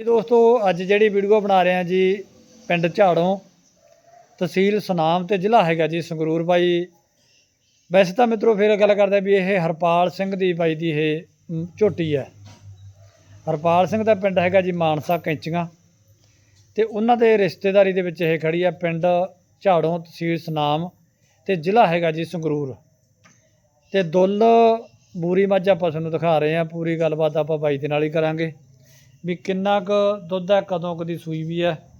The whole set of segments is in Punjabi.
ਦੋਸਤੋ, ਅੱਜ ਜਿਹੜੀ ਵੀਡੀਓ ਬਣਾ ਰਹੇ ਹਾਂ ਜੀ ਪਿੰਡ ਝਾੜੋਂ, ਤਹਿਸੀਲ ਸੁਨਾਮ ਤੇ ਜ਼ਿਲ੍ਹਾ ਹੈਗਾ ਜੀ ਸੰਗਰੂਰ ਬਾਈ। ਵੈਸੇ ਤਾਂ ਮਿੱਤਰੋ, ਫਿਰ ਗੱਲ ਕਰਦੇ ਵੀ ਇਹ ਹਰਪਾਲ ਸਿੰਘ ਦੀ ਬਾਈ ਦੀ ਇਹ ਝੋਟੀ ਹੈ। ਹਰਪਾਲ ਸਿੰਘ ਦਾ ਪਿੰਡ ਹੈਗਾ ਜੀ ਮਾਨਸਾ ਕੈਂਚੀਆਂ ਤੇ ਉਹਨਾਂ ਦੇ ਰਿਸ਼ਤੇਦਾਰੀ ਦੇ ਵਿੱਚ ਇਹ ਖੜੀ ਆ ਪਿੰਡ ਝਾੜੋਂ, ਤਹਿਸੀਲ ਸੁਨਾਮ ਤੇ ਜ਼ਿਲ੍ਹਾ ਹੈਗਾ ਜੀ ਸੰਗਰੂਰ। ਤੇ ਦੁੱਲ, ਬੂਰੀ ਮੱਝ ਆਪਾਂ ਤੁਹਾਨੂੰ ਦਿਖਾ ਰਹੇ ਹਾਂ, ਪੂਰੀ ਗੱਲਬਾਤ ਆਪਾਂ ਬਾਈ ਦੇ ਨਾਲ ਹੀ ਕਰਾਂਗੇ। ਵੀ ਕਿੰਨਾ ਕੁ ਦੁੱਧ ਹੈ, ਕਦੋਂ ਕਦੀ ਸੂਈ ਵੀ ਹੈ।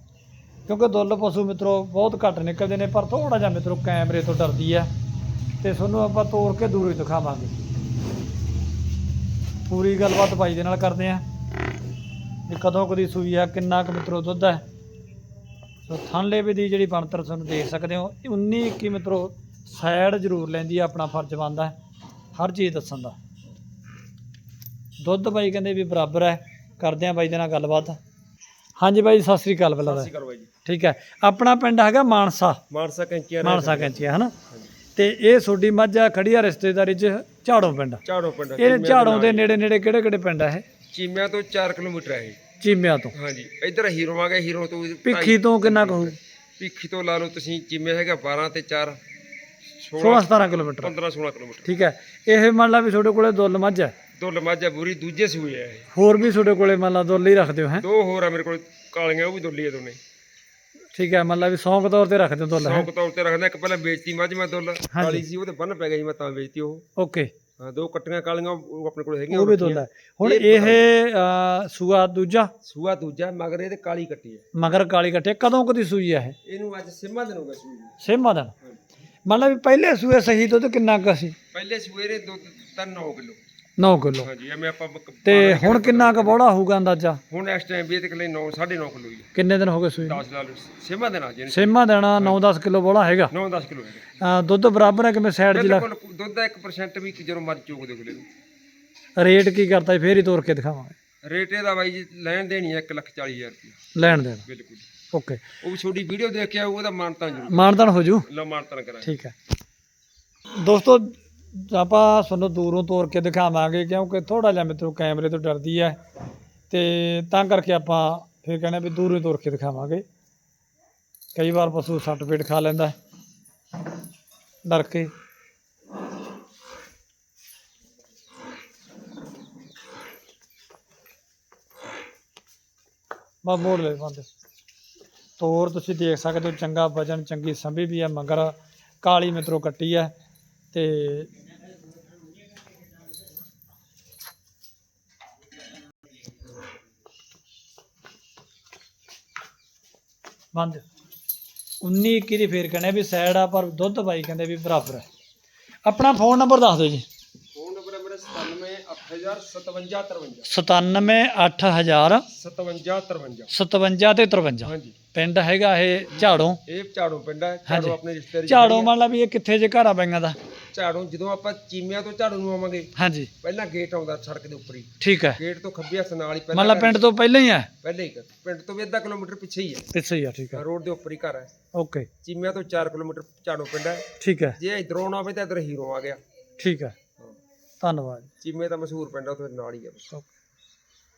ਕਿਉਂਕਿ ਦੁੱਲ ਪਸ਼ੂ ਮਿੱਤਰੋ ਬਹੁਤ ਘੱਟ ਨਿਕਲਦੇ ਨੇ, ਪਰ ਥੋੜਾ ਜਿਹਾ ਮਿੱਤਰੋ ਕੈਮਰੇ ਤੋਂ ਡਰਦੀ ਹੈ। ਤੇ ਤੁਹਾਨੂੰ ਆਪਾਂ ਤੋੜ ਕੇ ਦੂਰੋਂ ਹੀ ਦਿਖਾਵਾਂਗੇ। ਪੂਰੀ ਗੱਲਬਾਤ ਭਾਈ ਦੇ ਨਾਲ ਕਰਦੇ ਹਾਂ। ਵੀ ਕਦੋਂ ਕਦੀ ਸੂਈ ਹੈ, ਕਿੰਨਾ ਕੁ ਮਿੱਤਰੋ ਦੁੱਧ ਹੈ। ਸੋ ਥਣਲੇ ਵੀ ਦੀ ਜਿਹੜੀ ਬਣਤਰ ਤੁਹਾਨੂੰ ਦੇਖ ਸਕਦੇ ਹੋ। 19 21 ਮਿੱਤਰੋ, ਸਾਈਡ ਜ਼ਰੂਰ ਲੈਂਦੀ ਹੈ, ਆਪਣਾ ਫਰਜ਼ ਬਣਦਾ ਹਰ ਚੀਜ਼ ਦੱਸਣ ਦਾ। ਦੁੱਧ ਭਾਈ ਕਹਿੰਦੇ ਵੀ ਬਰਾਬਰ ਹੈ। ਕਰਦੇ ਆ ਬਾਈ ਦੇ ਨਾਲ ਗੱਲਬਾਤ। ਹਾਂਜੀ ਬਾਈ ਸਤਿ ਸ੍ਰੀ ਅਕਾਲ ਪਹਿਲਾਂ ਤਾਂ। ਸਤਿ ਸ਼੍ਰੀ ਅਕਾਲ ਬਾਈ ਜੀ। ਠੀਕ ਹੈ। ਆਪਣਾ ਪਿੰਡ ਹੈਗਾ ਮਾਨਸਾ। ਮਾਨਸਾ ਕੈਂਚੀਆਂ ਮਾਨਸਾ ਕੈਂਚੀਆ ਹਨਾ? ਤੇ ਇਹ ਛੋਡੀ ਮੱਝ ਆ ਖੜੀ ਆ ਰਿਸ਼ਤੇਦਾਰੀ 'ਚ ਝਾੜੋਂ ਪਿੰਡ ਝਾੜੋ ਪਿੰਡ ਇਹ ਝਾੜੋਂ ਦੇ ਨੇੜੇ ਨੇੜੇ ਕਿਹੜੇ ਕਿਹੜੇ ਪਿੰਡ ਆ ਇਹ? ਚੀਮਿਆਂ ਤੋਂ 4 ਕਿਲੋਮੀਟਰ ਹੈ ਚੀਮਿਆਂ ਤੋਂ। ਹਾਂਜੀ। ਇੱਧਰ ਹੀਰੋ ਆ ਗਿਆ ਹੀਰੋ ਤੋਂ ਭਿੱਖੀ ਤੋਂ ਕਿੰਨਾ ਕੁ ਭਿੱਖੀ ਤੋਂ ਲਾ ਲਓ ਤੁਸੀਂ ਚੀਮੇ ਹੈਗਾ 12 ਤੇ 4 16 16 17 ਕਿਲੋਮੀਟਰ। 15 16 ਕਿਲੋਮੀਟਰ। ਠੀਕ ਹੈ। ਇਹ ਮੰਨ ਲਾ ਵੀ ਤੁਹਾਡੇ ਕੋਲੇ ਦੁੱਲ ਮੱਝ ਹੈ। ਦੋ ਲਮਾਜਾ ਬੂਰੀ ਦੂਜੇ ਸੂਏ ਆ ਇਹ। ਹੋਰ ਵੀ ਤੁਹਾਡੇ ਕੋਲੇ ਮੰਨ ਲਾ ਦੁੱਲ ਹੀ ਰੱਖਦੇ ਹੋ ਹੈ? ਦੋ ਹੋਰ ਆ ਮੇਰੇ ਕੋਲ ਕਾਲੀਆਂ ਉਹ ਵੀ ਦੁੱਲੀ ਆ ਦੋਨੇ। ਠੀਕ ਹੈ ਮੰਨ ਲਾ ਵੀ ਸੌਂਕ ਤੌਰ ਤੇ ਰੱਖਦੇ ਹੋ ਦੁੱਲ ਹੈ? ਸ਼ੌਂਕ ਤੌਰ ਤੇ ਰੱਖਦਾ ਇੱਕ ਪਹਿਲਾਂ ਵੇਚਤੀ ਮੱਝ ਮੈਂ ਦੁੱਲ। ਕਾਲੀ ਸੀ ਉਹ ਤੇ ਬੰਨ ਪੈ ਸੀ ਮੈਂ ਤਾਂ ਵੇਚਤੀ ਉਹ। ਓਕੇ। ਹਾਂ ਦੋ ਕੱਟੀਆਂ ਕਾਲੀਆਂ ਉਹ ਆਪਣੇ ਕੋਲ ਹੈਗੀਆਂ ਉਹ ਵੀ ਦੁੱਲ। ਹੈ ਹੁਣ ਇਹ ਅ, ਸੂਆ ਦੂਜਾ? ਸੂਆ ਦੂਜਾ ਮਗਰ ਇਹਦੇ ਕਾਲੀ ਕੱਟੀ ਹੈ ਮਗਰ ਕਾਲੀ ਕੱਟੇ ਕਦੋਂ ਕਦੀ ਸੂਈ ਆ ਇਹ? ਇਹਨੂੰ ਅੱਜ ਸਿੰਮਾ ਦਿਨ ਹੋ ਗਿਆ ਸੂਈ ਨੂੰ। ਸੇਮਾ ਦਿਨ? ਮੰਨ ਲਾ ਵੀ ਪਹਿਲੇ ਸੂਏ ਸਹੀ ਦੁੱਧ ਕਿੰਨਾ ਕੁ ਸੀ? ਪਹਿਲੇ ਸੂਏ ਦੇ ਦੁੱਧ ਤਾਂ 9 ਕਿਲੋ। 9 ਕਿਲੋ। ਹਾਂਜੀ ਐਵੇਂ ਆਪਾਂ ਤੇ ਹੁਣ ਕਿੰਨਾ ਕੁ ਬੋੜਾ ਹੋਊਗਾ ਅੰਦਾਜ਼ਾ? ਹੁਣ ਇਸ ਟਾਈਮ ਵੀ ਇਹਦੇ ਕੋਲੇ 9 9.5 ਕਿਲੋ ਹੀ ਕਿੰਨੇ ਦਿਨ ਹੋ ਗਏ ਸੂਈ 10 ਡਾਲਰ ਸੇਮਾ ਦੇਣਾ ਜਿਹਨੇ ਸੇਮਾ ਦੇਣਾ 9-10 ਕਿਲੋ ਬੋੜਾ ਹੈਗਾ। 9-10 ਕਿਲੋ ਹੈ ਅ, ਦੁੱਧ ਬਰਾਬਰ ਹੈ ਕਿਵੇਂ ਸਾਈਡ ਜੀ ਬਿਲਕੁਲ ਦੁੱਧ ਦਾ 1% ਵੀ ਜਦੋਂ ਮਰ ਚੋਕ ਦੇ ਕੋਲੇ ਰੇਟ ਕੀ ਕਰਦਾ ਜੀ? ਫੇਰ ਹੀ ਤੋਰ ਕੇ ਦਿਖਾਵਾਂਗੇ। ਰੇਟ ਇਹਦਾ ਬਾਈ ਜੀ ਲੈਣ ਦੇਣੀ ਹੈ 1,40,000 ਰੁਪਏ ਲੈਣ ਦੇਣ। ਬਿਲਕੁਲ। ਓਕੇ। ਉਹ ਵੀ ਛੋਟੀ ਵੀਡੀਓ ਦੇਖ ਕੇ ਆਊ ਉਹਦਾ ਮਾਨਤਾ ਜ਼ਰੂਰ। ਮਾਨਦਾਨ ਹੋ ਜੂ। ਲਓ ਮਾਨਤਾ ਕਰਾਂਗੇ। ਠੀਕ ਹੈ। ਦੋਸਤੋ ਆਪਾਂ ਤੁਹਾਨੂੰ ਦੂਰੋਂ ਤੋਰ ਕੇ ਦਿਖਾਵਾਂਗੇ, ਕਿਉਂਕਿ ਥੋੜਾ ਜਿਹਾ ਮਿੱਤਰੋ ਕੈਮਰੇ ਤੋਂ ਡਰਦੀ ਹੈ। ਤੇ ਤਾਂ ਕਰਕੇ ਆਪਾਂ ਫਿਰ ਕਹਿੰਦੇ ਵੀ ਦੂਰੋਂ ਤੋਰ ਕੇ ਦਿਖਾਵਾਂਗੇ। ਕਈ ਵਾਰ ਪਸ਼ੂ ਸੱਟ ਪੇਟ ਖਾ ਲੈਂਦਾ ਡਰ ਕੇ। ਬਾ ਮੋੜ ਲੈ ਬੰਦੇ। ਤੋਰ ਤੁਸੀਂ ਦੇਖ ਸਕਦੇ ਹੋ, ਚੰਗਾ ਵਜਨ, ਚੰਗੀ ਸੰਭੀ ਵੀ ਹੈ, ਮਗਰ ਕਾਲੀ ਮਿੱਤਰੋ ਕੱਟੀ ਹੈ। ਤੇ ਬੰਦ। 19 21 ਦੀ ਫੇਰ ਕਹਿੰਦੇ ਵੀ ਸਾਈਡ ਆ ਪਰ ਦੁੱਧ ਬਾਈ ਕਹਿੰਦੇ ਵੀ ਬਰਾਬਰ ਹੈ ਆਪਣਾ ਫੋਨ ਨੰਬਰ ਦੱਸ ਦਿਓ ਜੀ। ਫੋਨ ਨੰਬਰ ਹੈ ਮੇਰਾ 97 8000 57 53 978 57 53 57 ਤੇ 53 ਹਾਂਜੀ। ਪਿੰਡ ਹੈਗਾ ਇਹ ਝਾੜੋਂ। ਇਹ ਝਾੜੂ ਪਿੰਡ ਹੈ। ਝਾੜੂ ਆਪਣੇ ਰਿਸ਼ਤੇਦਾਰੀ ਝਾੜੋਂ ਮੰਨ ਲਾ ਵੀ ਇਹ ਕਿੱਥੇ ਜੇ ਘਰ ਆ ਦਾ। ਝਾੜੂ ਜਦੋਂ ਆਪਾਂ ਚੀਮਿਆਂ ਤੋਂ ਝਾੜੂ ਨੂੰ ਆਵਾਂਗੇ ਹਾਂਜੀ। ਪਹਿਲਾਂ ਗੇਟ ਆਉਂਦਾ ਸੜਕ ਦੇ ਉੱਪਰ ਹੀ। ਠੀਕ ਹੈ। ਗੇਟ ਤੋਂ ਖੱਬੇ ਹੱਥ ਨਾਲ ਹੀ ਮੰਨ ਪਹਿਲਾਂ ਲਾ ਪਿੰਡ ਤੋਂ ਪਹਿਲਾਂ ਹੀ ਹੈ? ਪਹਿਲੇ ਹੀ। ਪਿੰਡ ਤੋਂ ਵੀ ਅੱਧਾ ਕਿਲੋਮੀਟਰ ਪਿੱਛੇ ਹੀ ਹੈ। ਪਿੱਛੇ ਹੀ ਆ ਠੀਕ ਹੈ। ਰੋਡ ਦੇ ਉੱਪਰ ਹੀ ਘਰ ਹੈ। ਓਕੇ। ਚੀਮਿਆਂ ਤੋਂ 4 ਕਿਲੋਮੀਟਰ ਝਾੜੂ ਪਿੰਡ ਹੈ। ਠੀਕ ਹੈ। ਜੇ ਇਧਰੋਂ ਆਉਣਾ ਹੋਵੇ ਤਾਂ ਇਧਰ ਹੀਰੋ ਆ ਗਿਆ। ਠੀਕ ਹੈ। ਧੰਨਵਾਦ। ਚੀਮੇ ਦਾ ਮਸ਼ਹੂਰ ਪਿੰਡ ਆ ਉੱਥੇ ਨਾਲ ਹੀ ਹੈ